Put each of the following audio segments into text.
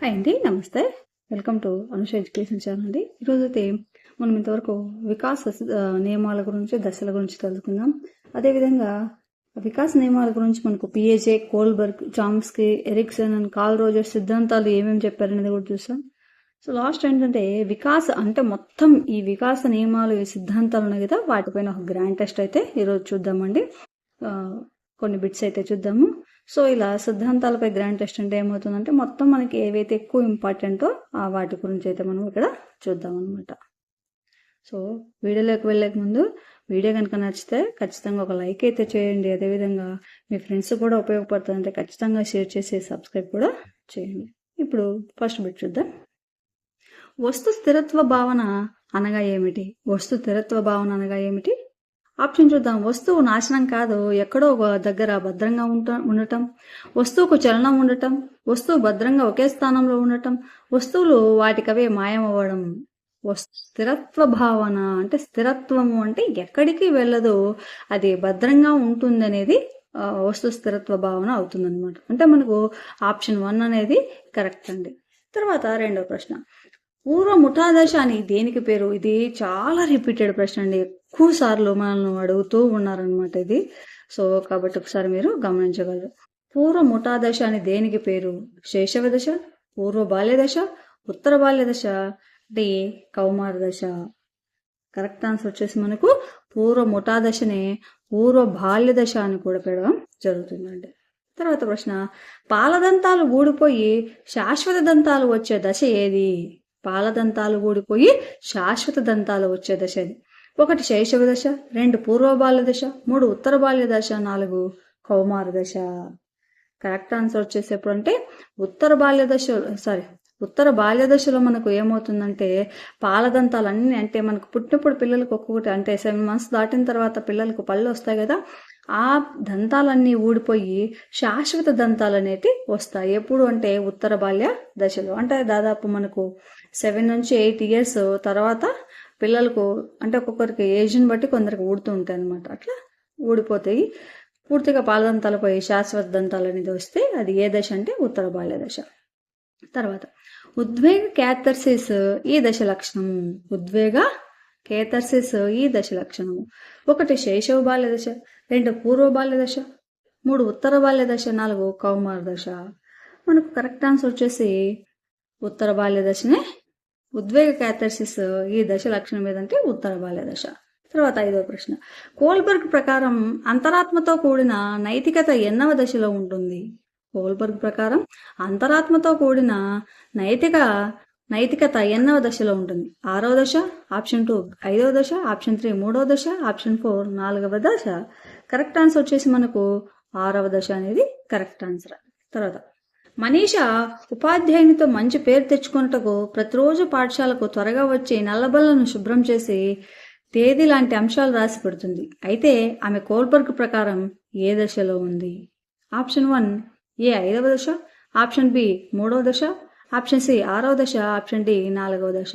Hi అండి నమస్తే. Welcome to Anusha education channel అండి. ఈరోజు అయితే మనం ఇంతవరకు వికాస నియమాల గురించి దశల గురించి తెలుసుకుందాం. అదేవిధంగా వికాస నియమాల గురించి మనకు పిఏజే Kohlberg Chomsky Erikson and Carl Roger సిద్ధాంతాలు ఏమేమి చెప్పారనేది కూడా చూసాం సో లాస్ట్ ఏంటంటే వికాస అంటే మొత్తం ఈ వికాస నియమాలు ఈ సిద్ధాంతాలు ఉన్నాయి కదా వాటిపైన ఒక గ్రాండ్ టెస్ట్ అయితే ఈరోజు చూద్దామండి. కొన్ని బిట్స్ అయితే చూద్దాము. సో ఇలా సిద్ధాంతాలపై గ్రాండ్ టెస్ట్ అంటే ఏమవుతుందంటే మొత్తం మనకి ఏవైతే ఎక్కువ ఇంపార్టెంటో ఆ వాటి గురించి అయితే మనం ఇక్కడ చూద్దాం అనమాట సో వీడియోలోకి వెళ్ళక ముందు వీడియో కనుక నచ్చితే ఖచ్చితంగా ఒక లైక్ అయితే చేయండి. అదేవిధంగా మీ ఫ్రెండ్స్ కూడా ఉపయోగపడుతుందంటే ఖచ్చితంగా షేర్ చేసి సబ్స్క్రైబ్ కూడా చేయండి. ఇప్పుడు ఫస్ట్ బిట్ చూద్దాం. వస్తు స్థిరత్వ భావన అనగా ఏమిటి? వస్తు స్థిరత్వ భావన అనగా ఏమిటి? ఆప్షన్ చూద్దాం. వస్తువు నాశనం కాదు. ఎక్కడో ఒక దగ్గర భద్రంగా ఉంట ఉండటం. వస్తువుకు చలనం ఉండటం. వస్తువు భద్రంగా ఒకే స్థానంలో ఉండటం. వస్తువులు వాటికవే మాయమవ్వడం. వస్తు స్థిరత్వ భావన అంటే స్థిరత్వము అంటే ఎక్కడికి వెళ్ళదు. అది భద్రంగా ఉంటుంది అనేది వస్తు స్థిరత్వ భావన అవుతుందన్నమాట. అంటే మనకు ఆప్షన్ వన్ అనేది కరెక్ట్ అండి. తర్వాత రెండో ప్రశ్న. పూర్వ ముఠాదశ అని దేనికి పేరు? ఇది చాలా రిపీటెడ్ ప్రశ్న అండి. ఎక్కువ సార్లు మనల్ని అడుగుతూ ఉన్నారనమాట ఇది. సో కాబట్టి ఒకసారి మీరు గమనించగలరు. పూర్వ ముఠాదశ అని దేనికి పేరు? శైశవ దశ? పూర్వ బాల్యదశ ఉత్తర బాల్యదశ అంటే డి కౌమార దశ? కరెక్ట్ ఆన్సర్ వచ్చేసి మనకు పూర్వ ముఠాదశనే పూర్వ బాల్య దశ అని కూడా పెడడం జరుగుతుందండి. తర్వాత ప్రశ్న పాలదంతాలు ఊడిపోయి శాశ్వత దంతాలు వచ్చే దశ ఏది? పాలదంతాలు ఊడిపోయి శాశ్వత దంతాలు వచ్చే దశ అది ఒకటి శైశవ దశ రెండు పూర్వ బాల్య దశ మూడు ఉత్తర బాల్య దశ నాలుగు కౌమార దశ. కరెక్ట్ ఆన్సర్ వచ్చేసేప్పుడు అంటే ఉత్తర బాల్య దశ సారీ ఉత్తర బాల్య దశలో మనకు ఏమవుతుందంటే పాలదంతాలు అన్నీ అంటే మనకు పుట్టినప్పుడు పిల్లలకు ఒక్కొక్కటి అంటే సెవెన్ మంత్స్ దాటిన తర్వాత పిల్లలకు పళ్ళు వస్తాయి కదా ఆ దంతాలన్నీ ఊడిపోయి శాశ్వత దంతాలు అనేటి వస్తాయి. ఎప్పుడు అంటే ఉత్తర బాల్య దశలో. అంటే దాదాపు మనకు సెవెన్ నుంచి ఎయిట్ ఇయర్స్ తర్వాత పిల్లలకు అంటే ఒక్కొక్కరికి ఏజ్ని బట్టి కొందరికి ఊడుతూ ఉంటాయి అనమాట అట్లా ఊడిపోతాయి. పూర్తిగా పాలదంతాలపై శాశ్వత దంతాలు అనేది వస్తే అది ఏ దశ అంటే ఉత్తర బాల్య దశ. తర్వాత ఉద్వేగ క్యాథర్సిస్ ఈ దశ లక్షణము ఉద్వేగ కేథర్సిస్ ఈ దశ లక్షణము. ఒకటి శైశవ బాల్య దశ రెండు పూర్వ బాల్య దశ మూడు ఉత్తర బాల్య దశ నాలుగు కౌమార దశ. మనకు కరెక్ట్ ఆన్సర్ వచ్చేసి ఉత్తర బాల్య దశనే ఉద్వేగ క్యాథర్సిస్ ఈ దశ లక్షణం ఏదంటే ఉత్తర బాల్య దశ. తర్వాత ఐదవ ప్రశ్న. కోల్బర్గ్ ప్రకారం అంతరాత్మతో కూడిన నైతికత ఎన్నవ దశలో ఉంటుంది? కోల్బర్గ్ ప్రకారం అంతరాత్మతో కూడిన నైతిక నైతికత ఎన్నవ దశలో ఉంటుంది? ఆరవ దశ ఆప్షన్ టూ. ఐదవ దశ ఆప్షన్ త్రీ. మూడవ దశ ఆప్షన్ ఫోర్. నాలుగవ దశ. కరెక్ట్ ఆన్సర్ వచ్చేసి మనకు ఆరవ దశ అనేది కరెక్ట్ ఆన్సర్. తర్వాత మనీష ఉపాధ్యాయునితో మంచి పేరు తెచ్చుకున్నటకు ప్రతిరోజు పాఠశాలకు త్వరగా వచ్చి నల్లబల్లను శుభ్రం చేసి తేదీ లాంటి అంశాలు రాసి పెడుతుంది. అయితే ఆమె కోల్బర్గ్ ప్రకారం ఏ దశలో ఉంది? ఆప్షన్ వన్ ఏ ఐదవ దశ? ఆప్షన్ బి మూడవ దశ? ఆప్షన్ సి ఆరవ దశ? ఆప్షన్ డి నాలుగవ దశ?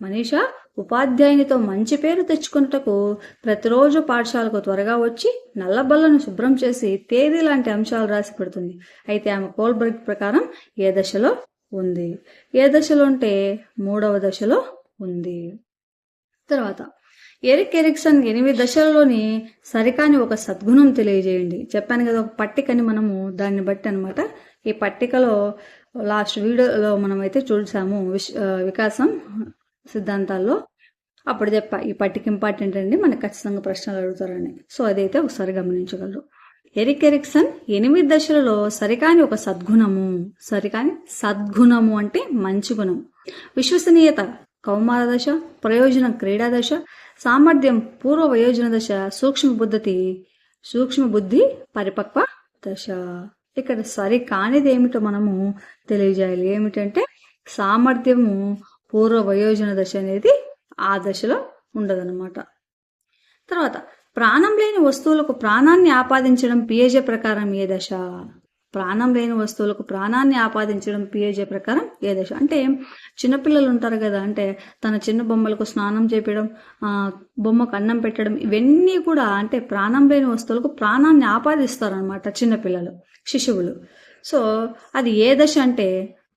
మనీష ఉపాధ్యాయునితో మంచి పేరు తెచ్చుకున్నటకు ప్రతిరోజు పాఠశాలకు త్వరగా వచ్చి నల్లబల్లను శుభ్రం చేసి తేదీ లాంటి అంశాలు రాసి పెడుతుంది. అయితే ఆమె కోల్బర్గ్ ప్రకారం ఏ దశలో ఉంది? ఏ దశలో అంటే మూడవ దశలో ఉంది? తర్వాత ఎరిక్ ఎరిక్సన్ ఎనిమిది దశలలోని సరికాని ఒక సద్గుణం తెలియజేయండి. చెప్పాను కదా ఒక పట్టికని మనము దాన్ని బట్టి అనమాట ఈ పట్టికలో లాస్ట్ వీడియోలో మనం అయితే చూసాము విశ్ వికాసం సిద్ధాంతాల్లో అప్పుడు చెప్పా ఈ పట్టిక ఇంపార్టెంట్ అండి మనకు ఖచ్చితంగా ప్రశ్నలు అడుగుతారని. సో అదైతే ఒకసారి గమనించగలరు. ఎరిక్ ఎరిక్సన్ ఎనిమిది దశలలో సరికాని ఒక సద్గుణము సరికాని సద్గుణము అంటే మంచి గుణం. విశ్వసనీయత కౌమార దశ ప్రయోజనం క్రీడా దశ సామర్థ్యం పూర్వ వయోజన దశ సూక్ష్మ బుద్ధి సూక్ష్మ బుద్ధి పరిపక్వ దశ. ఇక్కడ సరి కానిది ఏమిటో మనము తెలియజేయాలి. ఏమిటంటే సామర్థ్యము పూర్వ వయోజన దశ అనేది ఆ దశలో ఉండదన్నమాట. తర్వాత ప్రాణం లేని వస్తువులకు ప్రాణాన్ని ఆపాదించడం పిఏజే ప్రకారం ఏ దశ? ప్రాణం లేని వస్తువులకు ప్రాణాన్ని ఆపాదించడం పిఏజే ప్రకారం ఏ దశ? అంటే చిన్నపిల్లలు ఉంటారు కదా అంటే తన చిన్న బొమ్మలకు స్నానం చేపించడం బొమ్మకు అన్నం పెట్టడం ఇవన్నీ కూడా అంటే ప్రాణం లేని వస్తువులకు ప్రాణాన్ని ఆపాదిస్తారు అనమాట చిన్నపిల్లలు శిశువులు. సో అది ఏ దశ అంటే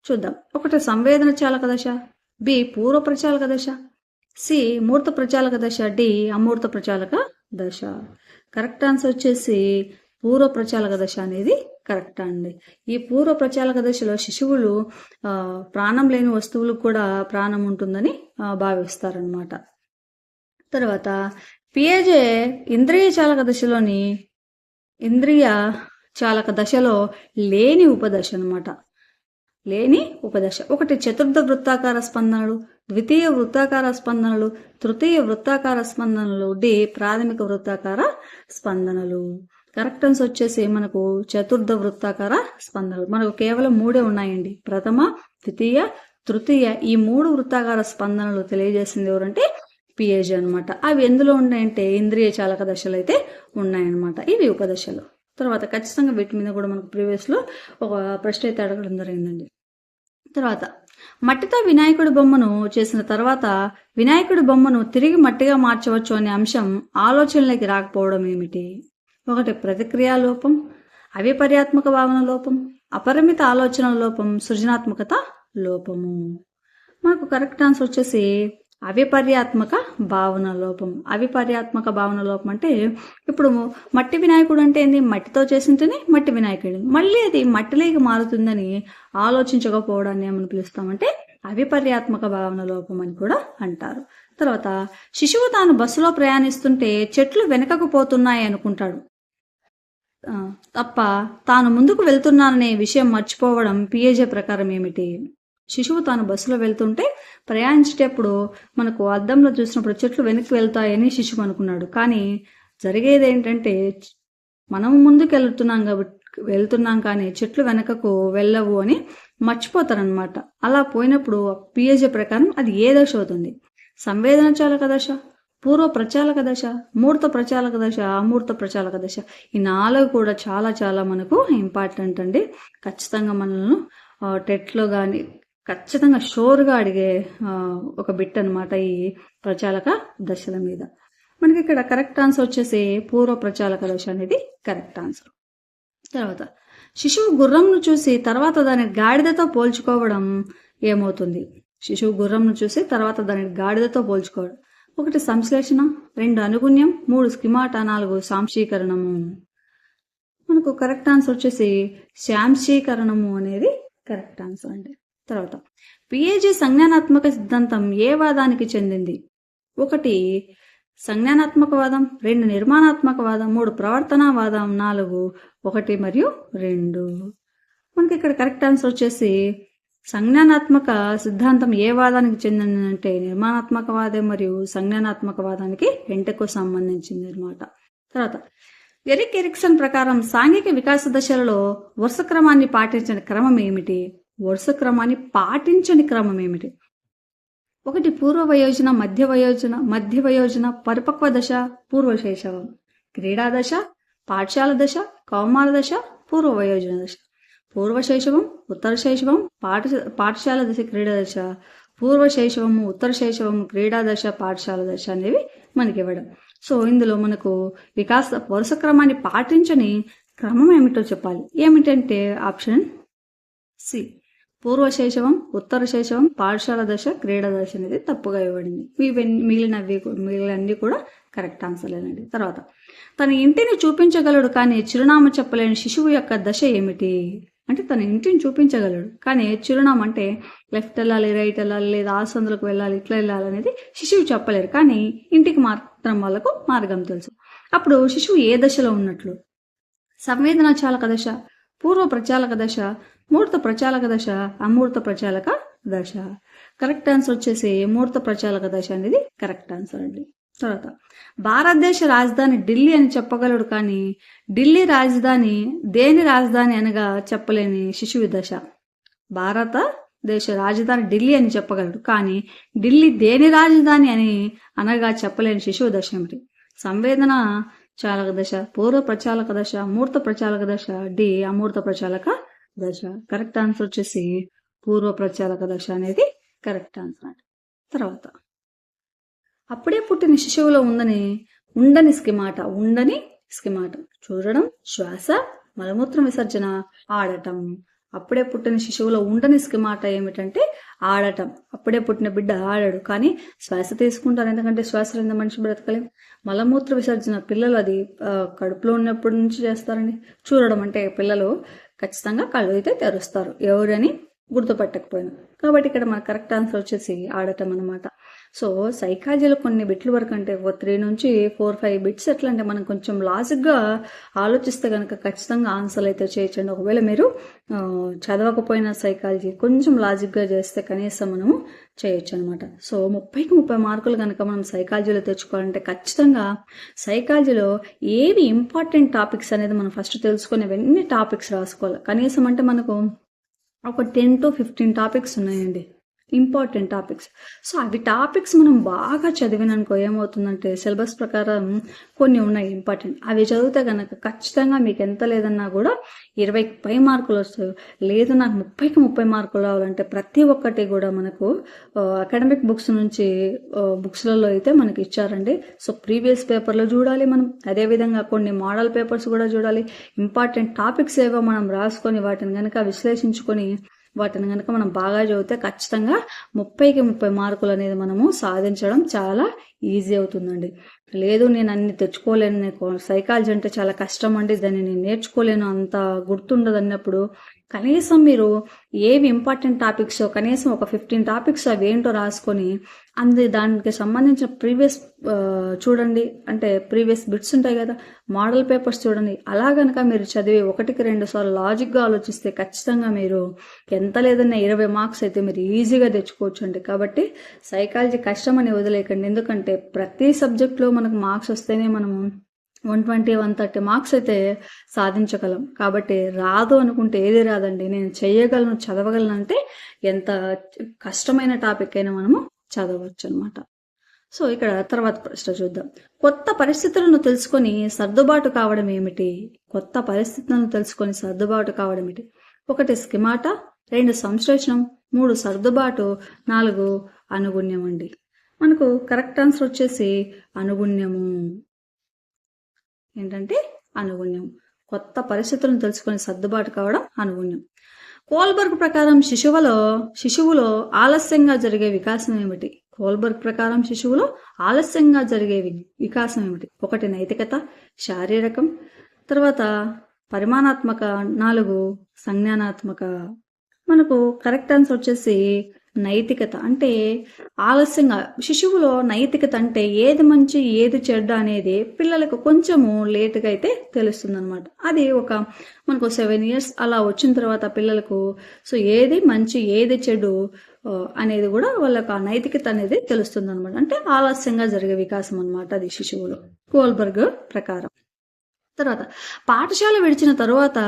చూద్దాం. ఒకటి సంవేదన చాలక దశ బి పూర్వ ప్రచాలక దశ సి మూర్త ప్రచాలక దశ డి అమూర్త ప్రచాలక దశ. కరెక్ట్ ఆన్సర్ వచ్చేసి పూర్వ ప్రచాలక దశ అనేది కరెక్ట్ అండి. ఈ పూర్వ ప్రచాలక దశలో శిశువులు ప్రాణం లేని వస్తువులకు కూడా ప్రాణం ఉంటుందని భావిస్తారనమాట తర్వాత పిఏజే ఇంద్రియ చాలక దశలోని ఇంద్రియ చాలక దశలో లేని ఉపదశ అన్నమాట. లేని ఉపదశ. ఒకటి చతుర్థ వృత్తాకార స్పందనలు ద్వితీయ వృత్తాకార స్పందనలు తృతీయ వృత్తాకార స్పందనలు డి ప్రాథమిక వృత్తాకార స్పందనలు. కరెక్టన్స్ వచ్చేసి మనకు చతుర్థ వృత్తాకార స్పందనలు. మనకు కేవలం మూడే ఉన్నాయండి. ప్రథమ ద్వితీయ తృతీయ. ఈ మూడు వృత్తాకార స్పందనలు తెలియజేసింది ఎవరంటే పిఏజీ అనమాట అవి ఎందులో ఉన్నాయంటే ఇంద్రియ చాలక దశలు అయితే ఉన్నాయన్నమాట. ఇవి ఉపదశలు. తర్వాత ఖచ్చితంగా వీటి మీద కూడా మనకు ప్రీవియస్లో ఒక ప్రశ్న అయితే అడగడం జరిగిందండి. తర్వాత మట్టితో వినాయకుడి బొమ్మను చేసిన తర్వాత వినాయకుడి బొమ్మను తిరిగి మట్టిగా మార్చవచ్చు అనే అంశం ఆలోచనలోకి రాకపోవడం ఏమిటి? ఒకటి ప్రతిక్రియా లోపం అవిపర్యాత్మక భావన లోపం అపరిమిత ఆలోచన లోపం సృజనాత్మకత లోపము. మనకు కరెక్ట్ ఆన్సర్ వచ్చేసి అవిపర్యాత్మక భావన లోపం. అవిపర్యాత్మక భావన లోపం అంటే ఇప్పుడు మట్టి వినాయకుడు అంటే ఏంది? మట్టితో చేసింటేనే మట్టి వినాయకుడు. మళ్ళీ అది మట్టిలోకి మారుతుందని ఆలోచించకపోవడాన్ని ఏమని పిలుస్తామంటే అవిపర్యాత్మక భావన లోపం అని కూడా అంటారు. తర్వాత శిశువు తాను బస్సులో ప్రయాణిస్తుంటే చెట్లు వెనకకు పోతున్నాయి అనుకుంటాడు. తప్ప తాను ముందుకు వెళ్తున్నాననే విషయం మర్చిపోవడం పిఏజే ప్రకారం ఏమిటి? శిశువు తాను బస్సులో వెళ్తుంటే ప్రయాణించేటప్పుడు మనకు అద్దంలో చూసినప్పుడు చెట్లు వెనక్కి వెళ్తాయని శిశువు అనుకున్నాడు. కానీ జరిగేది ఏంటంటే మనం ముందుకు వెళ్తున్నాం కాబట్టి వెళ్తున్నాం కానీ చెట్లు వెనకకు వెళ్ళవు అని మర్చిపోతారనమాట అలా పోయినప్పుడు పిహెచ్ ప్రకారం అది ఏ దశ అవుతుంది? సంవేదన చాలక దశ? పూర్వ ప్రచాలక దశ? మూర్త ప్రచాలక దశ? అమూర్త ప్రచాలక దశ? ఈ నాలుగు కూడా చాలా చాలా మనకు ఇంపార్టెంట్ అండి. ఖచ్చితంగా మనల్ని టెట్లో కానీ ఖచ్చితంగా షోర్గా అడిగే ఒక బిట్ అనమాట ఈ ప్రచాలక దశల మీద. మనకి ఇక్కడ కరెక్ట్ ఆన్సర్ వచ్చేసి పూర్వ ప్రచాలక దశ అనేది కరెక్ట్ ఆన్సర్. తర్వాత శిశువు గుర్రంను చూసి తర్వాత దాని గాడిదతో పోల్చుకోవడం ఏమవుతుంది? శిశువు గుర్రంను చూసి తర్వాత దాని గాడిదతో పోల్చుకోవడం. ఒకటి సంశ్లేషణ రెండు అనుగుణ్యం మూడు స్కిమాట నాలుగు సాంశీకరణము మనకు కరెక్ట్ ఆన్సర్ వచ్చేసి శాంశీకరణము అనేది కరెక్ట్ ఆన్సర్ అండి. తర్వాత పిఏజీ సంజ్ఞానాత్మక సిద్ధాంతం ఏ వాదానికి చెందింది? ఒకటి సంజ్ఞానాత్మకవాదం. రెండు నిర్మాణాత్మకవాదం. మూడు ప్రవర్తనావాదం. నాలుగు ఒకటి మరియు రెండు. మనకి ఇక్కడ కరెక్ట్ ఆన్సర్ వచ్చేసి సంజ్ఞానాత్మక సిద్ధాంతం ఏ వాదానికి చెందిందంటే నిర్మాణాత్మకవాదం మరియు సంజ్ఞానాత్మకవాదానికి ఎంటకు సంబంధించింది అనమాట తర్వాత ఎరిక్ ఎరిక్సన్ ప్రకారం సాంఘిక వికాస దశలలో వరుస క్రమాన్ని పాటించిన క్రమం ఏమిటి? వరుస క్రమాన్ని పాటించని క్రమం ఏమిటి ఒకటి పూర్వ వయోజన మధ్య వయోజన మధ్య వయోజన పరిపక్వ దశ పూర్వశైశవం క్రీడా దశ పాఠశాల దశ కౌమార దశ పూర్వ వయోజన దశ. పూర్వ శైశవం ఉత్తర శైశవం పాఠ పాఠశాల దశ క్రీడా దశ. పూర్వ శైశవము ఉత్తర శైశవము క్రీడా దశ పాఠశాల దశ అనేవి మనకి ఇవ్వడం సో ఇందులో మనకు వికాస వరుస క్రమాన్ని పాటించని క్రమం ఏమిటో చెప్పాలి. ఏమిటంటే ఆప్షన్ సి. పూర్వశేషవం ఉత్తర శేషవం పాఠశాల దశ క్రీడా దశ అనేది తప్పుగా ఇవ్వబడింది. ఇవన్నీ మిగిలినవి కూ- మిగిలినవి కూడా కరెక్ట్ ఆన్సర్లేనండి తర్వాత తన ఇంటిని చూపించగలడు కానీ చిరునామా చెప్పలేని శిశువు యొక్క దశ ఏమిటి? అంటే తన ఇంటిని చూపించగలడు కానీ చిరునామా అంటే లెఫ్ట్ వెళ్ళాలి రైట్ వెళ్ళాలి లేదా ఆ సందులకు వెళ్ళాలి ఇట్లా వెళ్ళాలి అనేది శిశువు చెప్పలేరు కానీ ఇంటికి మాత్రం వాళ్ళకు మార్గం తెలుసు. అప్పుడు శిశువు ఏ దశలో ఉన్నట్లు? సంవేదన చాలక దశ పూర్వ ప్రచాలక దశ మూర్త ప్రచాలక దశ అమూర్త ప్రచాలక దశ. కరెక్ట్ ఆన్సర్ వచ్చేసి మూర్త ప్రచాలక దశ అనేది కరెక్ట్ ఆన్సర్ అండి. తర్వాత భారతదేశ రాజధాని ఢిల్లీ అని చెప్పగలడు కానీ ఢిల్లీ రాజధాని దేని రాజధాని అనగా చెప్పలేని శిశువు దశ? భారత దేశ రాజధాని ఢిల్లీ అని చెప్పగలడు కానీ ఢిల్లీ దేని రాజధాని అని అనగా చెప్పలేని శిశువు దశ ఏమిటి? సంవేదన చాలక దశ పూర్వ ప్రచాలక దశ మూర్త ప్రచాలక దశ డి అమూర్త ప్రచాలక దశ. కరెక్ట్ ఆన్సర్ వచ్చేసి పూర్వ ప్రచాలక దశ అనేది కరెక్ట్ ఆన్సర్ అంట తర్వాత అప్పుడే పుట్టిన శిశువులో ఉందని ఉండని స్కిమాట ఉండని స్కిమాట. చూడడం శ్వాస మలమూత్ర విసర్జన ఆడటం. అప్పుడే పుట్టిన శిశువులో ఉండని స్కిమాట ఏమిటంటే ఆడటం. అప్పుడే పుట్టిన బిడ్డ ఆడాడు. కానీ శ్వాస తీసుకుంటారు. ఎందుకంటే శ్వాస లేని మనిషి బ్రతకలేం. మలమూత్ర విసర్జన పిల్లలు అది కడుపులో ఉన్నప్పటి నుంచి చేస్తారండి. చూడడం అంటే పిల్లలు ఖచ్చితంగా కళ్ళు అయితే తెరుస్తారు. ఎవరని గుర్తుపట్టకపోయినా. కాబట్టి ఇక్కడ మన కరెక్ట్ ఆన్సర్ వచ్చేసి ఆడటం అనమాట సో సైకాలజీలో కొన్ని బిట్లు వరకు అంటే ఒక త్రీ నుంచి ఫోర్ ఫైవ్ బిట్స్ ఎట్లా అంటే మనం కొంచెం లాజిక్గా ఆలోచిస్తే కనుక ఖచ్చితంగా ఆన్సర్లు అయితే చేయొచ్చండి. ఒకవేళ మీరు చదవకపోయినా చదవకపోయిన సైకాలజీ కొంచెం లాజిక్గా చేస్తే కనీసం మనము చేయొచ్చు అనమాట సో ముప్పైకి ముప్పై మార్కులు కనుక మనం సైకాలజీలో తెచ్చుకోవాలంటే ఖచ్చితంగా సైకాలజీలో ఏవి ఇంపార్టెంట్ టాపిక్స్ అనేది మనం ఫస్ట్ తెలుసుకొని వెన్ని టాపిక్స్ రాసుకోవాలి. కనీసం అంటే మనకు ఒక టెన్ టు ఫిఫ్టీన్ టాపిక్స్ ఉన్నాయండి. Important topics. సో అవి టాపిక్స్ మనం బాగా చదివిననుకో ఏమవుతుందంటే సిలబస్ ప్రకారం కొన్ని ఉన్నాయి ఇంపార్టెంట్. అవి చదివితే కనుక ఖచ్చితంగా మీకు ఎంత లేదన్నా కూడా ఇరవైకి పై మార్కులు వస్తాయి. లేదు నాకు ముప్పైకి ముప్పై మార్కులు రావాలంటే ప్రతి ఒక్కటి కూడా మనకు అకాడమిక్ బుక్స్ నుంచి బుక్స్లలో అయితే మనకి ఇచ్చారండి. సో ప్రీవియస్ పేపర్లో చూడాలి మనం. అదేవిధంగా కొన్ని మోడల్ పేపర్స్ కూడా చూడాలి. ఇంపార్టెంట్ టాపిక్స్ ఏవో మనం రాసుకొని వాటిని కనుక విశ్లేషించుకొని వాటిని కనుక మనం బాగా చదివితే ఖచ్చితంగా ముప్పైకి ముప్పై మార్కులు అనేది మనము సాధించడం చాలా ఈజీ అవుతుందండి. లేదు నేను అన్ని తెచ్చుకోలేను నాకు సైకాలజీ అంటే చాలా కష్టం అండి. దాన్ని నేను నేర్చుకోలేను అంత గుర్తుండదు అన్నప్పుడు కనీసం మీరు ఏవి ఇంపార్టెంట్ టాపిక్స్ కనీసం ఒక ఫిఫ్టీన్ టాపిక్స్ అవి ఏంటో రాసుకొని అందు దానికి సంబంధించిన ప్రీవియస్ చూడండి. అంటే ప్రీవియస్ బిట్స్ ఉంటాయి కదా మోడల్ పేపర్స్ చూడండి. అలా కనుక మీరు చదివి ఒకటికి రెండు సార్లు లాజిక్గా ఆలోచిస్తే ఖచ్చితంగా మీరు ఎంత లేదన్నా ఇరవై మార్క్స్ అయితే మీరు ఈజీగా తెచ్చుకోవచ్చు అండి. కాబట్టి సైకాలజీ కష్టం అని వదిలేయకండి. ఎందుకంటే ప్రతి సబ్జెక్ట్లో మనకు మార్క్స్ వస్తేనే మనము one twenty one thirty marks అయితే సాధించగలం. కాబట్టి రాదు అనుకుంటే ఏది రాదండి. నేను చేయగలను చదవగలను అంటే ఎంత కష్టమైన టాపిక్ అయినా మనము చదవచ్చు అనమాట సో ఇక్కడ తర్వాత ప్రశ్న చూద్దాం. కొత్త పరిస్థితులను తెలుసుకొని సర్దుబాటు కావడం ఏమిటి? కొత్త పరిస్థితులను తెలుసుకొని సర్దుబాటు కావడం ఏమిటి? ఒకటి స్కిమాట రెండు సంశ్లేషణం మూడు సర్దుబాటు నాలుగు అనుగుణ్యం అండి మనకు కరెక్ట్ ఆన్సర్ వచ్చేసి అనుగుణ్యము. ఏంటంటే అనుగుణ్యం. కొత్త పరిస్థితులను తెలుసుకొని సర్దుబాటు కావడం అనుగుణ్యం. కోల్బర్గ్ ప్రకారం శిశువులో శిశువులో ఆలస్యంగా జరిగే వికాసం ఏమిటి? కోల్బర్గ్ ప్రకారం శిశువులో ఆలస్యంగా జరిగే వికాసం ఏమిటి? ఒకటి నైతికత శారీరకం తర్వాత పరిమాణాత్మక నాలుగు సంజ్ఞానాత్మక. మనకు కరెక్ట్ ఆన్సర్ వచ్చేసి నైతికత. అంటే ఆలస్యంగా శిశువులో నైతికత అంటే ఏది మంచి ఏది చెడ్డ అనేది పిల్లలకు కొంచెము లేటుగా అయితే తెలుస్తుంది అనమాట అది ఒక మనకు సెవెన్ ఇయర్స్ అలా వచ్చిన తర్వాత పిల్లలకు సో ఏది మంచి ఏది చెడు అనేది కూడా వాళ్ళకు ఆ నైతికత అనేది తెలుస్తుంది అనమాట అంటే ఆలస్యంగా జరిగే వికాసం అనమాట అది శిశువులో. కోల్బర్గ్ ప్రకారం. తర్వాత పాఠశాల విడిచిన తర్వాత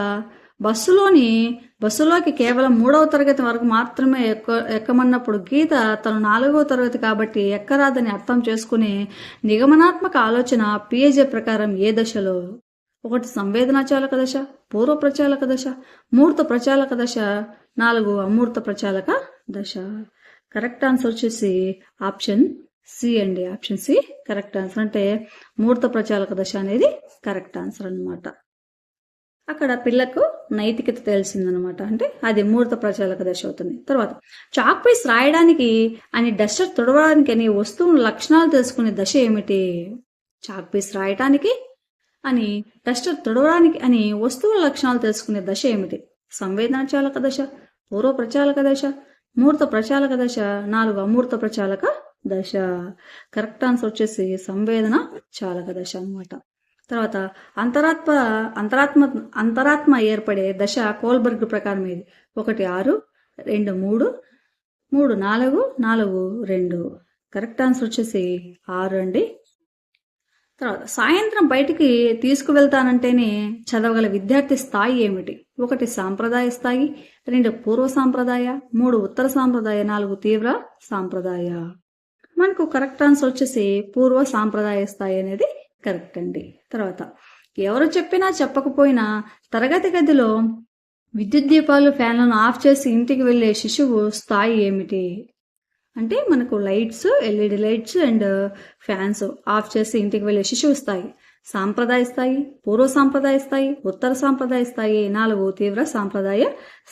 బస్సులోని బస్సులోకి కేవలం మూడవ తరగతి వరకు మాత్రమే ఎక్క ఎక్కమన్నప్పుడు గీత తను నాలుగవ తరగతి కాబట్టి ఎక్కరాదని అర్థం చేసుకుని నిగమనాత్మక ఆలోచన పిఏజే ప్రకారం ఏ దశలో? ఒకటి సంవేదనాచాలక దశ పూర్వ ప్రచాలక దశ మూర్త ప్రచాలక దశ నాలుగు అమూర్త ప్రచాలక దశ. కరెక్ట్ ఆన్సర్ వచ్చేసి ఆప్షన్ సి అండి. Option C correct answer. అంటే మూర్త ప్రచాలక దశ అనేది కరెక్ట్ ఆన్సర్ అన్నమాట. అక్కడ పిల్లకు నైతికత తెలిసిందనమాట. అంటే అది మూర్త ప్రచారక దశ అవుతుంది. తర్వాత చాక్ పీస్ రాయడానికి అని డస్టర్ తుడవడానికి అని వస్తువుల లక్షణాలు తెలుసుకునే దశ ఏమిటి? చాక్ పీస్ రాయడానికి అని డస్టర్ తుడవడానికి అని వస్తువుల లక్షణాలు తెలుసుకునే దశ ఏమిటి? సంవేదన చాలక దశ పూర్వ ప్రచాలక దశ మూర్త ప్రచాలక దశ నాలుగు అమూర్త ప్రచాలక దశ. కరెక్ట్ ఆన్సర్ వచ్చేసి సంవేదన చాలక దశ అన్నమాట. తర్వాత అంతరాత్మ అంతరాత్మ అంతరాత్మ ఏర్పడే దశ కోల్బర్గ్ ప్రకారం ఇది ఒకటి ఆరు రెండు మూడు మూడు నాలుగు నాలుగు రెండు. కరెక్ట్ ఆన్సర్ వచ్చేసి ఆరు అండి. తర్వాత సాయంత్రం బయటికి తీసుకువెళ్తానంటేనే చదవగల విద్యార్థి స్థాయి ఏమిటి? ఒకటి సాంప్రదాయ స్థాయి రెండు పూర్వ సాంప్రదాయ మూడు ఉత్తర సాంప్రదాయ నాలుగు తీవ్ర సాంప్రదాయ. మనకు కరెక్ట్ ఆన్సర్ వచ్చేసి పూర్వ సాంప్రదాయ స్థాయి అనేది కరెక్ట్ అండి. తర్వాత ఎవరు చెప్పినా చెప్పకపోయినా తరగతి గదిలో విద్యుత్ దీపాలు ఫ్యాన్లను ఆఫ్ చేసి ఇంటికి వెళ్ళే శిశువు స్థాయి ఏమిటి? అంటే మనకు lights LED lights and fans off చేసి ఇంటికి వెళ్ళే శిశువు స్థాయి. సాంప్రదాయ స్థాయి పూర్వ సాంప్రదాయ స్థాయి ఉత్తర సాంప్రదాయ స్థాయి నాలుగు తీవ్ర సాంప్రదాయ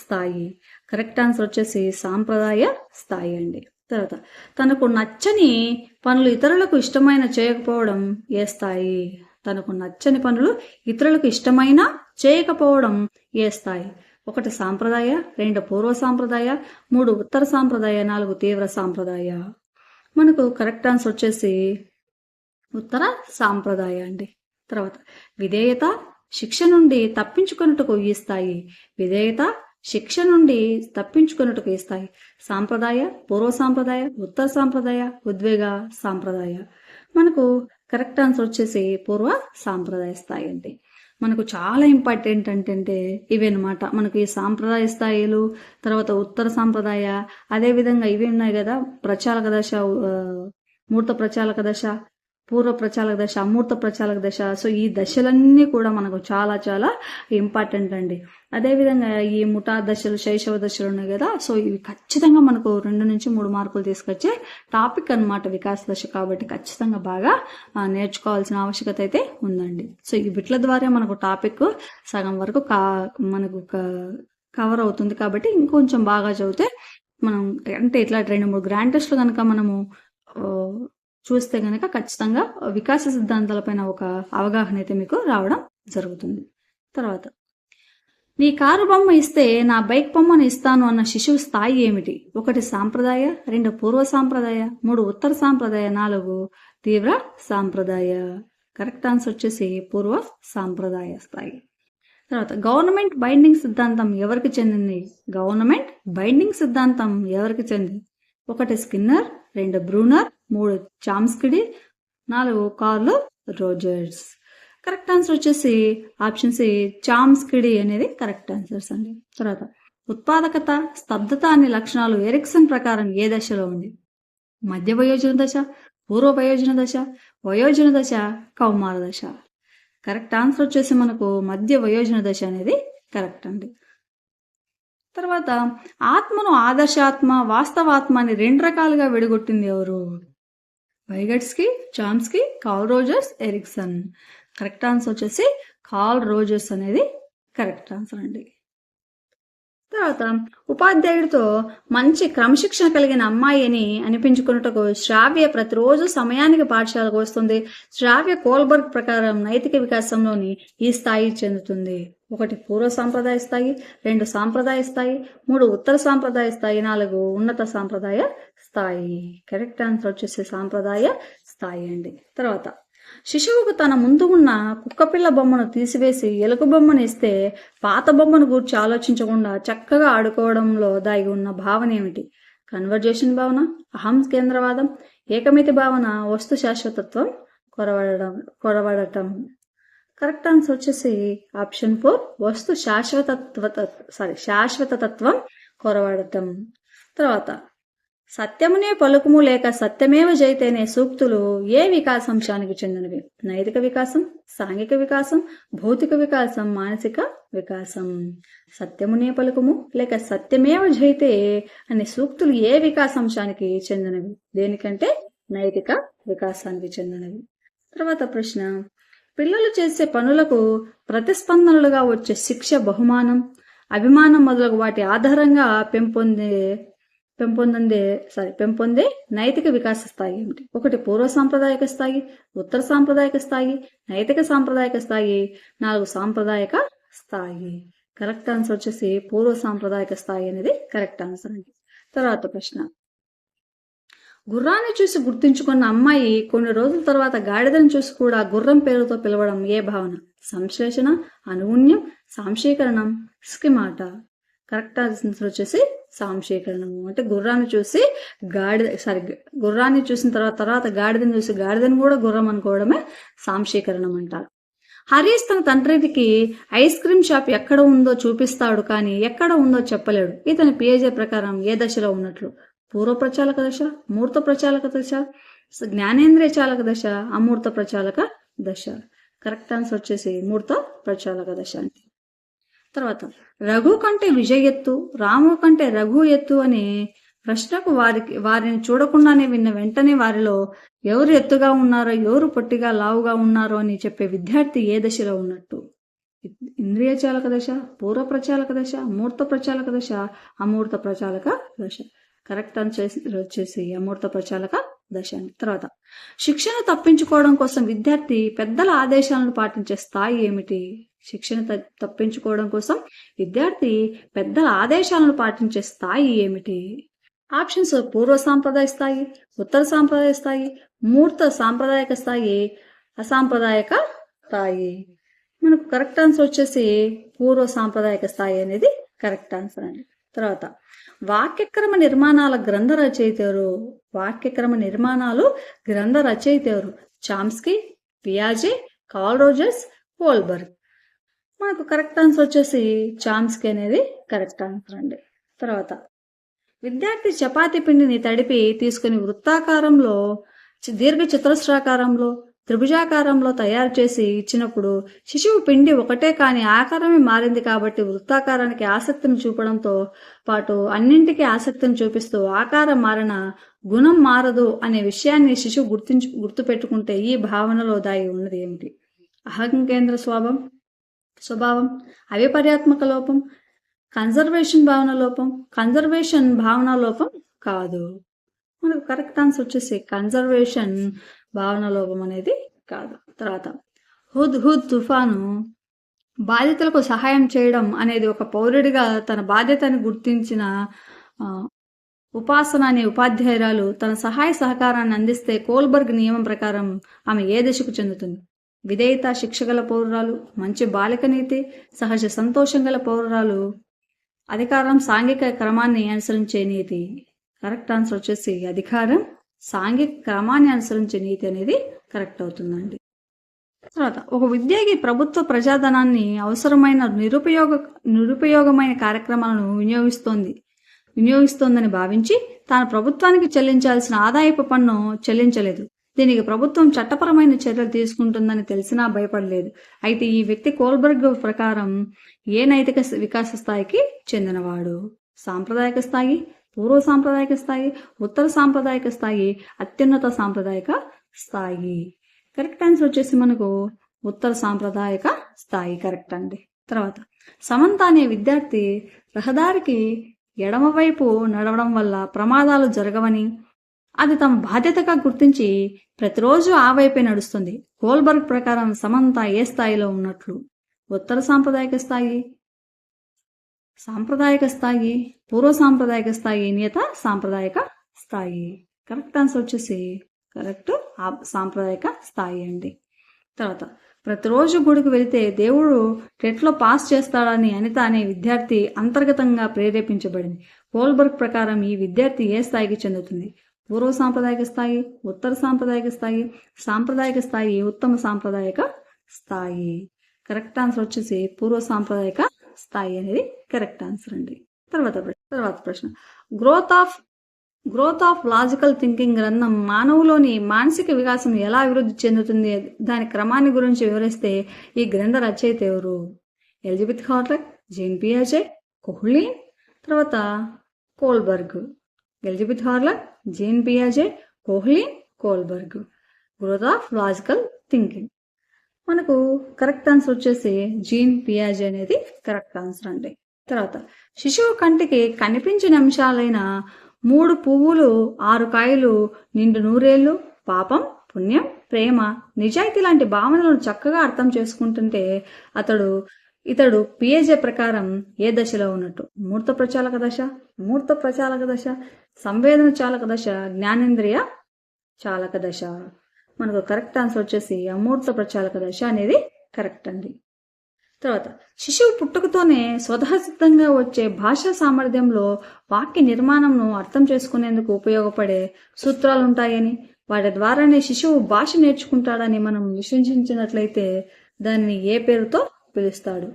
స్థాయి. కరెక్ట్ ఆన్సర్ వచ్చేసి సాంప్రదాయ స్థాయి అండి. తర్వాత తనకు నచ్చని పనులు ఇతరులకు ఇష్టమైన చేయకపోవడం ఏ స్థాయి? తనకు నచ్చని పనులు ఇతరులకు ఇష్టమైన చేయకపోవడం ఏ స్థాయి? ఒకటి సాంప్రదాయ రెండు పూర్వ సాంప్రదాయ మూడు ఉత్తర సాంప్రదాయ నాలుగు తీవ్ర సాంప్రదాయ. మనకు కరెక్ట్ ఆన్సర్ వచ్చేసి ఉత్తర సాంప్రదాయ అండి. తర్వాత విధేయత శిక్ష నుండి తప్పించుకొనుటకు ఈ స్థాయి. విధేయత శిక్ష నుండి తప్పించుకొనుటకు ఈ స్థాయి. సాంప్రదాయ పూర్వ సాంప్రదాయ ఉత్తర సాంప్రదాయ ఉద్వేగ సాంప్రదాయ. మనకు కరెక్ట్ ఆన్సర్ వచ్చేసి పూర్వ సాంప్రదాయ స్థాయి అండి. మనకు చాలా ఇంపార్టెంట్ అంటే ఇవి అనమాట మనకు ఈ సాంప్రదాయ స్థాయిలు తర్వాత ఉత్తర సాంప్రదాయ అదేవిధంగా ఇవి ఉన్నాయి కదా ప్రచాలక దశ మూర్త ప్రచాలక దశ పూర్వ ప్రచాలక దశ అమూర్త ప్రచాలక దశ. సో ఈ దశలన్నీ కూడా మనకు చాలా చాలా ఇంపార్టెంట్ అండి. అదేవిధంగా ఈ ముఠా దశలు శైశవ దశలు ఉన్నాయి కదా. సో ఇవి ఖచ్చితంగా మనకు రెండు నుంచి మూడు మార్కులు తీసుకొచ్చే టాపిక్ అన్నమాట వికాస దశ కాబట్టి ఖచ్చితంగా బాగా నేర్చుకోవాల్సిన ఆవశ్యకత అయితే ఉందండి. సో ఈ బిట్ల ద్వారా మనకు టాపిక్ సగం వరకు కా మనకు కవర్ అవుతుంది కాబట్టి ఇంకొంచెం బాగా చదివితే మనం అంటే ఇట్లా రెండు మూడు గ్రాండ్ టెస్ట్లు కనుక మనము చూస్తే కనుక ఖచ్చితంగా వికాస సిద్ధాంతాలపైన ఒక అవగాహన అయితే మీకు రావడం జరుగుతుంది. తర్వాత నీ కారు బొమ్మ ఇస్తే నా బైక్ బొమ్మను ఇస్తాను అన్న శిశువు స్థాయి ఏమిటి? ఒకటి సాంప్రదాయ రెండు పూర్వ సాంప్రదాయ మూడు ఉత్తర సాంప్రదాయ నాలుగు తీవ్ర సాంప్రదాయ. కరెక్ట్ ఆన్సర్ వచ్చేసి పూర్వ సాంప్రదాయ స్థాయి. తర్వాత గవర్నమెంట్ బైండింగ్ సిద్ధాంతం ఎవరికి చెందింది? గవర్నమెంట్ బైండింగ్ సిద్ధాంతం ఎవరికి చెందింది ఒకటి స్కిన్నర్ రెండు బ్రూనర్ మూడు చామ్స్కిడి నాలుగు కార్లు రోజర్స్. కరెక్ట్ ఆన్సర్ వచ్చేసి ఆప్షన్ సి చామ్స్కిడి అనేది కరెక్ట్ ఆన్సర్స్ అండి. తర్వాత ఉత్పాదకత స్తబ్దత అనే లక్షణాలు ఎరిక్సన్ ప్రకారం ఏ దశలో ఉంది? మధ్య వయోజన దశ పూర్వ వయోజన దశ వయోజన దశ కౌమార దశ. కరెక్ట్ ఆన్సర్ వచ్చేసి మనకు మధ్య వయోజన దశ అనేది కరెక్ట్ అండి. తర్వాత ఆత్మను ఆదర్శాత్మ వాస్తవాత్మ అని రెండు రకాలుగా విడగొట్టింది ఎవరు? Vygotsky Chomsky Carl Rogers Erikson. Correct answer వచ్చేసి కాల్ రోజర్స్ అనేది కరెక్ట్ ఆన్సర్ అండి. తర్వాత ఉపాధ్యాయుడితో మంచి క్రమశిక్షణ కలిగిన అమ్మాయి అని అనిపించుకున్నటకు శ్రావ్య ప్రతిరోజు సమయానికి పాఠశాలకు వస్తుంది. శ్రావ్య కోల్బర్గ్ ప్రకారం నైతిక వికాసంలోని ఈ స్థాయి చెందుతుంది. ఒకటి పూర్వ సాంప్రదాయ స్థాయి రెండు సాంప్రదాయ స్థాయి మూడు ఉత్తర సాంప్రదాయ స్థాయి నాలుగు ఉన్నత సాంప్రదాయ స్థాయి. కరెక్ట్ ఆన్సర్ వచ్చేసి సాంప్రదాయ స్థాయి అండి. తర్వాత శిశువుకు తన ముందు ఉన్న కుక్కపిల్ల బొమ్మను తీసివేసి ఎలుక బొమ్మను ఇస్తే పాత బొమ్మను గూర్చి ఆలోచించకుండా చక్కగా ఆడుకోవడంలో దాగి ఉన్న భావన ఏమిటి? కన్వర్జేషన్ భావన? అహం కేంద్రవాదం? ఏకమితి భావన? వస్తు శాశ్వతత్వం? కొరవడడం కొరవడటం. కరెక్ట్ ఆన్సర్ వచ్చేసి ఆప్షన్ ఫోర్ వస్తు శాశ్వతత్వ సారీ శాశ్వత తత్వం కొరవడటం. తర్వాత సత్యమునే పలుకుము లేక సత్యమేవ జైతేనే సూక్తులు ఏ వికాసాంశానికి చెందినవి? నైతిక వికాసం సాంఘిక వికాసం భౌతిక వికాసం మానసిక వికాసం. సత్యమునే పలుకుము లేక సత్యమేవ జైతే అనే సూక్తులు ఏ వికాసాంశానికి చెందినవి? దేనికంటే నైతిక వికాసానికి చెందినవి. తర్వాత ప్రశ్న. పిల్లలు చేసే పనులకు ప్రతిస్పందనలుగా వచ్చే శిక్ష బహుమానం అభిమానం మొదలగు వాటి ఆధారంగా పెంపొందే పెంపొందే సారీ పెంపొందే నైతిక వికాస స్థాయి ఏమిటి? ఒకటి పూర్వ సాంప్రదాయక స్థాయి ఉత్తర సాంప్రదాయక స్థాయి నైతిక సాంప్రదాయక స్థాయి నాలుగు సాంప్రదాయక స్థాయి. కరెక్ట్ ఆన్సర్ వచ్చేసి పూర్వ సాంప్రదాయక స్థాయి అనేది కరెక్ట్ ఆన్సర్ అండి. తర్వాత ప్రశ్న. గుర్రాన్ని చూసి గుర్తుంచుకున్న అమ్మాయి కొన్ని రోజుల తర్వాత గాడిదను చూసి కూడా గుర్రం పేరుతో పిలవడం ఏ భావన? సంశ్లేషణ అనుగుణ్యం సాంశీకరణం స్కిమాట కరెక్ట్ ఆన్సర్ వచ్చేసి సాంశీకరణము. అంటే గుర్రాన్ని చూసి గాడిద సారీ గుర్రాన్ని చూసిన తర్వాత తర్వాత గాడిదని చూసి గాడిదని కూడా గుర్రం అనుకోవడమే సాంశీకరణం అంటారు. హరీష్ తన తండ్రికి ఐస్ క్రీమ్ షాప్ ఎక్కడ ఉందో చూపిస్తాడు కానీ ఎక్కడ ఉందో చెప్పలేడు. ఇతని పిఏజే ప్రకారం ఏ దశలో ఉన్నట్లు? పూర్వ ప్రచాలక దశ మూర్త ప్రచాలక దశ జ్ఞానేంద్రియ చాలక దశ అమూర్త ప్రచాలక దశ. కరెక్ట్ ఆన్సర్ వచ్చేసి మూర్త ప్రచాలక దశ అంటే తర్వాత రఘు కంటే విజయ్ ఎత్తు రాము కంటే రఘు ఎత్తు అని ప్రశ్నకు వారికి వారిని చూడకుండానే విన్న వెంటనే వారిలో ఎవరు ఎత్తుగా ఉన్నారో ఎవరు పొట్టిగా లావుగా ఉన్నారో అని చెప్పే విద్యార్థి ఏ దశలో ఉన్నట్టు? ఇంద్రియ చాలక దశ పూర్వ ప్రచాలక దశ మూర్త ప్రచాలక దశ అమూర్త ప్రచాలక దశ. కరెక్ట్ అని చేసి వచ్చేసి అమూర్త ప్రచాలక దశ అని. తర్వాత శిక్షణ తప్పించుకోవడం కోసం విద్యార్థి పెద్దల ఆదేశాలను పాటించే స్థాయి ఏమిటి? శిక్షణ తప్పించుకోవడం కోసం విద్యార్థి పెద్దల ఆదేశాలను పాటించే స్థాయి ఏమిటి? ఆప్షన్స్ పూర్వ సాంప్రదాయ స్థాయి ఉత్తర సాంప్రదాయ స్థాయి మూర్త సాంప్రదాయక స్థాయి అసాంప్రదాయక స్థాయి. మనకు కరెక్ట్ ఆన్సర్ వచ్చేసి పూర్వ సాంప్రదాయక స్థాయి అనేది కరెక్ట్ ఆన్సర్ అండి. తర్వాత వాక్యక్రమ నిర్మాణాల గ్రంథ రచయిత ఎవరు వాక్యక్రమ నిర్మాణాలు గ్రంథ రచయిత ఎవరు చామ్స్కీ పియాజే కాల్ రోజర్స్ హోల్బర్గ్ మనకు కరెక్ట్ ఆన్సర్ వచ్చేసి చామ్స్కీ అనేది కరెక్ట్ ఆన్సర్ అండి. తర్వాత విద్యార్థి చపాతీ పిండిని తడిపి తీసుకుని వృత్తాకారంలో దీర్ఘ చతురస్రాకారంలో త్రిభుజాకారంలో తయారు చేసి ఇచ్చినప్పుడు శిశువు పిండి ఒకటే కాని ఆకారమే మారింది కాబట్టి వృత్తాకారానికి ఆసక్తిని చూపడంతో పాటు అన్నింటికీ ఆసక్తిని చూపిస్తూ ఆకారం మారిన గుణం మారదు అనే విషయాన్ని శిశువు గుర్తించు గుర్తుపెట్టుకుంటే ఈ భావనలో దాగి ఉన్నది ఏమిటి? అహంకేంద్ర స్వభావం? స్వభావం అవిపర్యాత్మక లోపం కన్జర్వేషన్ భావన లోపం కన్జర్వేషన్ భావన లోపం కాదు. మనకు కరెక్ట్ ఆన్సర్ వచ్చేసి కన్జర్వేషన్ భావన లోపం అనేది కాదు. తర్వాత హుద్ హుద్ తుఫాను బాధితులకు సహాయం చేయడం అనేది ఒక పౌరుడిగా తన బాధ్యతని గుర్తించిన ఉపాసన అనే ఉపాధ్యాయురాలు తన సహాయ సహకారాన్ని అందిస్తే కోల్బర్గ్ నియమం ప్రకారం ఆమె ఏ దశకు చెందుతుంది? విధేయత శిక్షగల పౌరురాలు మంచి బాలిక నీతి సహజ సంతోషం గల పౌరురాలు అధికారం సాంఘిక క్రమాన్ని అనుసరించే నీతి. కరెక్ట్ ఆన్సర్ వచ్చేసి అధికారం సాంఘిక క్రమాన్ని అనుసరించే నీతి అనేది కరెక్ట్ అవుతుందండి. తర్వాత ఒక ఉద్యోగి ప్రభుత్వ ప్రజాధనాన్ని అవసరమైన నిరుపయోగ నిరుపయోగమైన కార్యక్రమాలను వినియోగిస్తోంది. వినియోగిస్తోందని భావించి తాను ప్రభుత్వానికి చెల్లించాల్సిన ఆదాయపు పన్ను చెల్లించలేదు. దీనికి ప్రభుత్వం చట్టపరమైన చర్యలు తీసుకుంటుందని తెలిసినా భయపడలేదు. అయితే ఈ వ్యక్తి కోల్బర్గ్ ప్రకారం ఏ నైతిక వికాస స్థాయికి చెందినవాడు? సాంప్రదాయక స్థాయి పూర్వ సాంప్రదాయక స్థాయి ఉత్తర సాంప్రదాయక స్థాయి అత్యున్నత సాంప్రదాయక స్థాయి. కరెక్ట్ ఆన్సర్ వచ్చేసి మనకు ఉత్తర సాంప్రదాయక స్థాయి కరెక్ట్ అండి. తర్వాత సమంత అనే విద్యార్థి రహదారికి ఎడమవైపు నడవడం వల్ల ప్రమాదాలు జరగవని అది తమ బాధ్యతగా గుర్తించి ప్రతిరోజు ఆ వైపే నడుస్తుంది. కోల్బర్గ్ ప్రకారం సమంత ఏ స్థాయిలో ఉన్నట్లు? ఉత్తర సాంప్రదాయక స్థాయి సాంప్రదాయక స్థాయి పూర్వ సాంప్రదాయక స్థాయి నియత సాంప్రదాయక స్థాయి. కరెక్ట్ ఆన్సర్ వచ్చేసి కరెక్ట్ ఆ సాంప్రదాయక స్థాయి అండి. తర్వాత ప్రతిరోజు గుడికి వెళితే దేవుడు టెట్లో పాస్ చేస్తాడని అనిత అనే విద్యార్థి అంతర్గతంగా ప్రేరేపించబడింది. కోల్బర్గ్ ప్రకారం ఈ విద్యార్థి ఏ స్థాయికి చెందుతుంది? పూర్వ సాంప్రదాయక స్థాయి ఉత్తర సాంప్రదాయక స్థాయి సాంప్రదాయక స్థాయి ఉత్తమ సాంప్రదాయక స్థాయి. కరెక్ట్ ఆన్సర్ వచ్చేసి పూర్వ సాంప్రదాయక స్థాయి అనేది కరెక్ట్ ఆన్సర్ అండి. తర్వాత ప్రశ్న తర్వాత ప్రశ్న. Growth of growth of logical thinking గ్రంథం మానవులోని మానసిక వికాసం ఎలా అభివృద్ధి చెందుతుంది? దాని క్రమాన్ని గురించి వివరిస్తే ఈ గ్రంథ రచయిత ఎవరు? ఎలిజబెత్ హార్లక్ జేన్ పియాజే కోహ్లీ తర్వాత Kohlberg Elizabeth Hurlock Jean పియాజే Kohler Kohlberg growth of logical thinking మనకు కరెక్ట్ ఆన్సర్ వచ్చేసి జీన్ పియాజ్ అనేది కరెక్ట్ ఆన్సర్ అండి. తర్వాత శిశువు కంటికి కనిపించిన అంశాలైన మూడు పువ్వులు ఆరు కాయలు నిండు నూరేళ్ళు పాపం పుణ్యం ప్రేమ నిజాయితీ లాంటి భావనలను చక్కగా అర్థం చేసుకుంటుంటే అతడు ఇతడు పిఏజే ప్రకారం ఏ దశలో ఉన్నట్టు? మూర్త ప్రచాలక దశ మూర్త ప్రచాలక దశ సంవేదన చాలక దశ జ్ఞానేంద్రియ చాలక దశ. మనకు కరెక్ట్ ఆన్సర్ వచ్చేసి అమూర్త ప్రచాలక దశ అనేది కరెక్ట్ అండి. తర్వాత శిశువు పుట్టుకతోనే స్వతసిద్ధంగా వచ్చే భాషా సామర్థ్యంలో వాక్య నిర్మాణంను అర్థం చేసుకునేందుకు ఉపయోగపడే సూత్రాలు ఉంటాయని వాటి ద్వారానే శిశువు భాష నేర్చుకుంటాడని మనం విశ్వసించినట్లయితే దాన్ని ఏ పేరుతో పిలుస్తాడు.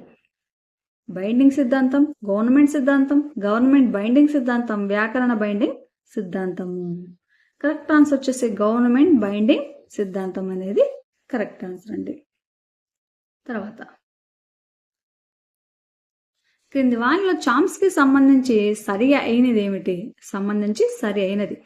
బైండింగ్ సిద్ధాంతం గవర్నమెంట్ సిద్ధాంతం గవర్నమెంట్ బైండింగ్ సిద్ధాంతం వ్యాకరణ బైండింగ్ సిద్ధాంతము కరెక్ట్ ఆన్సర్ వచ్చేసి గవర్నమెంట్ బైండింగ్ సిద్ధాంతం అనేది కరెక్ట్ ఆన్సర్ అండి. తర్వాత క్రింది వానిలో చామ్స్కి సంబంధించి సరి అయినది ఏమిటి? సంబంధించి సరి అయినది.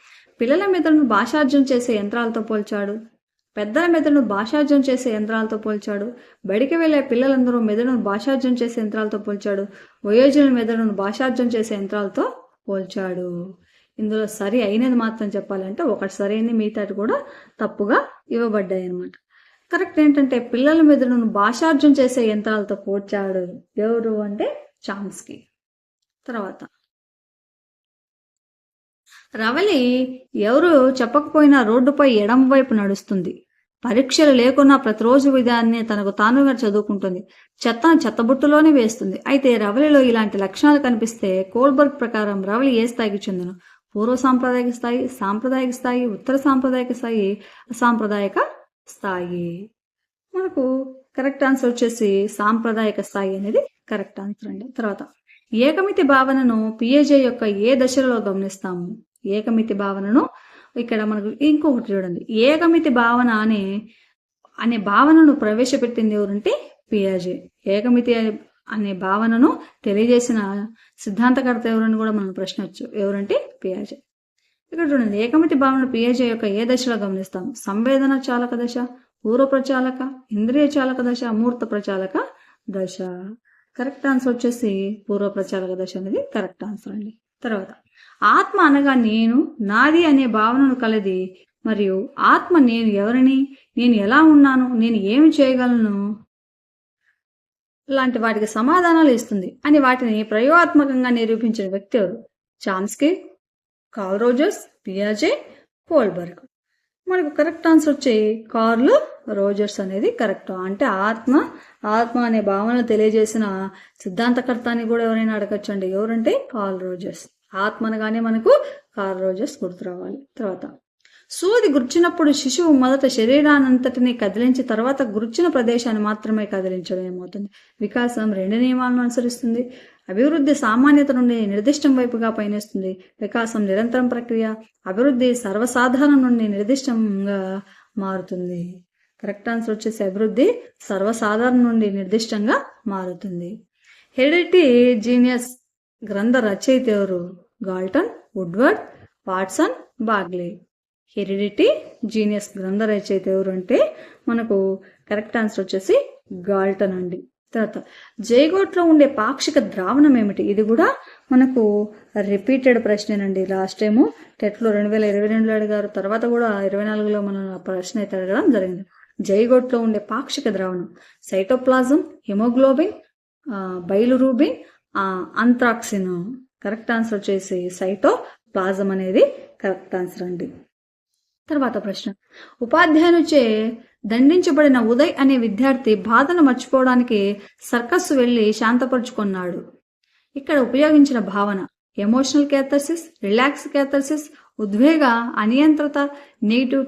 పిల్లల మెదడును భాషార్జం చేసే యంత్రాలతో పోల్చాడు. పెద్దల మెదడును భాషార్జం చేసే యంత్రాలతో పోల్చాడు. బడికి వెళ్ళే పిల్లలందరూ మెదడును భాషార్జం చేసే యంత్రాలతో పోల్చాడు. వయోజనుల మెదడును భాషార్జం చేసే యంత్రాలతో పోల్చాడు. ఇందులో సరి అయినది మాత్రం చెప్పాలంటే ఒకటి సరైనది మిగతాటి కూడా తప్పుగా ఇవ్వబడ్డాయి అనమాట కరెక్ట్ ఏంటంటే పిల్లల మెదడును భాషార్జం చేసే యంత్రాలతో పోల్చాడు. ఎవరు అంటే చామ్స్కి. తర్వాత రవలి ఎవరు చెప్పకపోయినా రోడ్డుపై ఎడం వైపు నడుస్తుంది. పరీక్షలు లేకున్నా ప్రతిరోజు విధాన్ని తనకు తానుగా చదువుకుంటుంది. చెత్తను చెత్తబుట్టులోనే వేస్తుంది. అయితే రవలిలో ఇలాంటి లక్షణాలు కనిపిస్తే కోల్బర్గ్ ప్రకారం రవలి ఏ స్థాయికి చెందును? పూర్వ సాంప్రదాయక స్థాయి సాంప్రదాయక స్థాయి ఉత్తర సాంప్రదాయక స్థాయి అసాంప్రదాయక స్థాయి? మనకు కరెక్ట్ ఆన్సర్ వచ్చేసి సాంప్రదాయక స్థాయి అనేది కరెక్ట్ ఆన్సర్ అండి. తర్వాత ఏకమితి భావనను పిఏజే యొక్క ఏ దశలలో గమనిస్తాము? ఏకమితి భావనను ఇక్కడ మనకు ఇంకొకటి చూడండి. ఏకమితి భావన అనే అనే భావనను ప్రవేశపెట్టింది ఎవరంటే పియాజే. ఏకమితి అనే భావనను తెలియజేసిన సిద్ధాంతకర్త ఎవరని కూడా మనం ప్రశ్నవచ్చు ఎవరంటే పియాజే. ఇక్కడ చూడండి. ఏకమితి భావన పియాజే యొక్క ఏ దశలో గమనిస్తాం? సంవేదన చాలక దశ పూర్వ ప్రచాలక ఇంద్రియ చాలక దశ అమూర్త ప్రచాలక దశ. కరెక్ట్ ఆన్సర్ వచ్చేసి పూర్వ ప్రచాలక దశ అనేది కరెక్ట్ ఆన్సర్ అండి. తర్వాత ఆత్మ అనగా నేను నాది అనే భావనను కలది. మరియు ఆత్మ నేను ఎవరిని నేను ఎలా ఉన్నాను నేను ఏమి చేయగలను? లాంటి వాటికి సమాధానాలు ఇస్తుంది. అని వాటిని ప్రయోగాత్మకంగా నిరూపించిన వ్యక్తి ఎవరు? చాన్స్కే కాల్ రోజర్స్ పియాజే కోల్బర్గ్ మనకు కరెక్ట్ ఆన్సర్ వచ్చే కార్లు రోజర్స్ అనేది కరెక్ట్. అంటే ఆత్మ ఆత్మ అనే భావన తెలియజేసిన సిద్ధాంతకర్త అని కూడా ఎవరైనా అడగచ్చండి. ఎవరంటే కాల్ రోజర్స్. ఆత్మనగానే మనకు కార్ రోజెస్ గుర్తు రావాలి. తర్వాత సూది గుర్చినప్పుడు శిశువు మొదట శరీరానంతటిని కదిలించి తర్వాత గుర్చిన ప్రదేశాన్ని మాత్రమే కదిలించడం ఏమవుతుంది? వికాసం రెండు నియమాలను అనుసరిస్తుంది. అభివృద్ధి సామాన్యత నుండి నిర్దిష్టం వైపుగా పయనిస్తుంది. వికాసం నిరంతరం ప్రక్రియ అభివృద్ధి సర్వసాధారణం నుండి నిర్దిష్టంగా మారుతుంది. కరెక్ట్ ఆన్సర్ వచ్చేసి అభివృద్ధి సర్వసాధారణం నుండి నిర్దిష్టంగా మారుతుంది. హెరిడిటీ జీనియస్ గ్రంథ రచయిత ఎవరు? Galton Woodworth Watson Bagley. Heredity genius గ్రంథ రచయిత ఎవరు అంటే మనకు కరెక్ట్ ఆన్సర్ వచ్చేసి గాల్టన్ అండి. తర్వాత జైగోట్లో ఉండే పాక్షిక ద్రావణం ఏమిటి? ఇది కూడా మనకు రిపీటెడ్ ప్రశ్నేనండి. లాస్ట్ టైము టెట్లో రెండు వేల ఇరవై రెండులో అడిగారు. తర్వాత కూడా ఇరవై నాలుగులో మనం ఆ ప్రశ్న అయితే అడగడం జరిగింది. జైగోట్లో ఉండే పాక్షిక ద్రావణం సైటోప్లాజం హిమోగ్లోబిన్ బైలురూబిన్ అంత్రాక్సిన్. కరెక్ట్ ఆన్సర్ వచ్చేసి సైటో ప్లాజం అనేది కరెక్ట్ ఆన్సర్ అండి. తర్వాత ప్రశ్న. ఉపాధ్యాయునిచే దండించబడిన ఉదయ్ అనే విద్యార్థి బాధను మర్చిపోవడానికి సర్కస్ వెళ్ళి శాంతపరుచుకున్నాడు. ఇక్కడ ఉపయోగించిన భావన ఎమోషనల్ కేథర్సిస్ రిలాక్స్ కేథర్సిస్ ఉద్వేగ అనియంత్రిత నెగిటివ్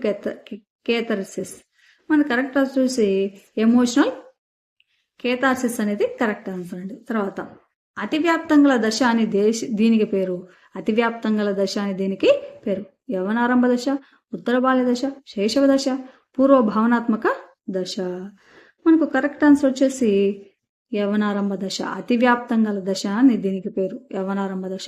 కేథర్సిస్ మన కరెక్ట్ చూసి ఎమోషనల్ కేథార్సిస్ అనేది కరెక్ట్ ఆన్సర్ అండి. తర్వాత అతివ్యాప్తంగల దశ అని దేశ దీనికి పేరు. అతివ్యాప్తంగల దశ అని దీనికి పేరు. యవనారంభ దశ ఉత్తర బాల్య దశ శైశవ దశ పూర్వ భావనాత్మక దశ. మనకు కరెక్ట్ ఆన్సర్ వచ్చేసి యవనారంభ దశ. అతివ్యాప్తంగల దశ అని దీనికి పేరు. యవనారంభ దశ.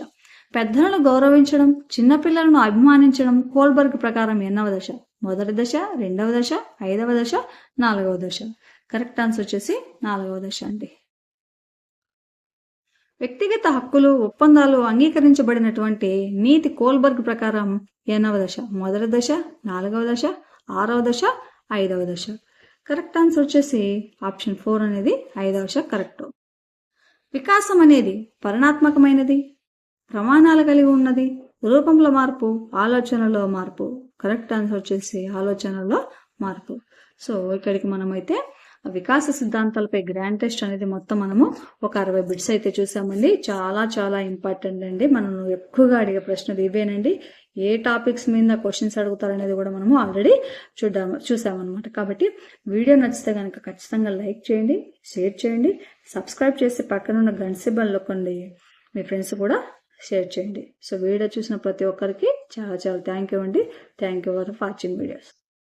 పెద్దలను గౌరవించడం చిన్నపిల్లలను అభిమానించడం కోల్బర్గ్ ప్రకారం ఎన్నవ దశ? మొదటి దశ రెండవ దశ ఐదవ దశ నాలుగవ దశ. కరెక్ట్ ఆన్సర్ వచ్చేసి నాలుగవ దశ అండి. వ్యక్తిగత హక్కులు ఒప్పందాలు అంగీకరించబడినటువంటి నీతి కోల్బర్గ్ ప్రకారం ఎనవ దశ మొదటి దశ నాలుగవ దశ ఆరవ దశ ఐదవ దశ. కరెక్ట్ ఆన్సర్ వచ్చేసి ఆప్షన్ ఫోర్ అనేది ఐదవ దశ కరెక్ట్ వికాసం అనేది పరిణాత్మకమైనది ప్రమాణాలు కలిగి ఉన్నది రూపంలో మార్పు ఆలోచనలో మార్పు. కరెక్ట్ ఆన్సర్ వచ్చేసి ఆలోచనలో మార్పు. సో ఇక్కడికి మనమైతే వికాస సిద్ధాంతాలపై గ్రాండ్ టెస్ట్ అనేది మొత్తం మనము ఒక అరవై బిట్స్ అయితే చూసామండి. చాలా చాలా ఇంపార్టెంట్ అండి. మనం ఎక్కువగా అడిగే ప్రశ్నలు ఇవేనండి. ఏ టాపిక్స్ మీద క్వశ్చన్స్ అడుగుతారనేది కూడా మనము ఆల్రెడీ చూద్దాము చూసామన్నమాట. కాబట్టి వీడియో నచ్చితే కనుక ఖచ్చితంగా లైక్ చేయండి షేర్ చేయండి సబ్స్క్రైబ్ చేసి పక్కనున్న గంట సిబ్బల్ నొక్కండి. మీ ఫ్రెండ్స్ కూడా షేర్ చేయండి. సో వీడియో చూసిన ప్రతి ఒక్కరికి చాలా చాలా థ్యాంక్ యూ అండి. Thank you for watching videos